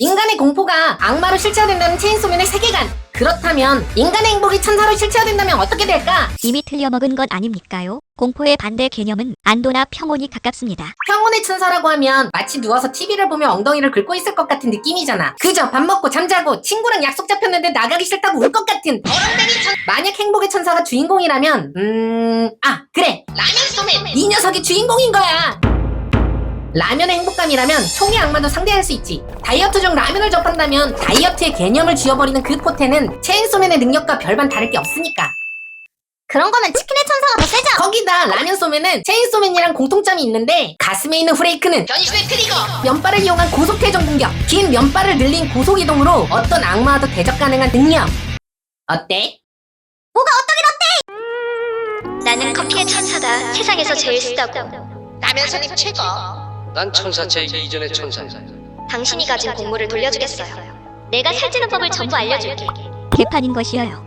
인간의 공포가 악마로 실체화된다는 체인소맨의 세계관. 그렇다면 인간의 행복이 천사로 실체화된다면 어떻게 될까? 이미 틀려먹은 것 아닙니까요? 공포의 반대 개념은 안도나 평온이 가깝습니다. 평온의 천사라고 하면 마치 누워서 TV를 보며 엉덩이를 긁고 있을 것 같은 느낌이잖아. 그저 밥 먹고 잠자고 친구랑 약속 잡혔는데 나가기 싫다고 울 것 같은 어른들이 천... 만약 행복의 천사가 주인공이라면 음... 아 그래 라면 소맨 이 녀석이 주인공인 거야. 라면의 행복감이라면 총의 악마도 상대할 수 있지. 다이어트 중 라면을 접한다면 다이어트의 개념을 쥐어버리는 그 포텐은 체인소맨의 능력과 별반 다를 게 없으니까. 그런 거면 치킨의 천사가 더 세죠. 거기다 라면 소맨은 체인소맨이랑 공통점이 있는데 가슴에 있는 후레이크는 변신의 트리거 면발을 이용한 고속 퇴전 공격 긴 면발을 늘린 고속 이동으로 어떤 악마와도 대적 가능한 능력 어때? 나는 커피의 천사다. 세상에서 제일 쓰다고. 라면 손님 최고 난 천사 제 이전의 천사야. 당신이 가진 공물을 돌려주겠어요. 내가 살찌는 법을 전부 알려줄게. 개판인 것이어요.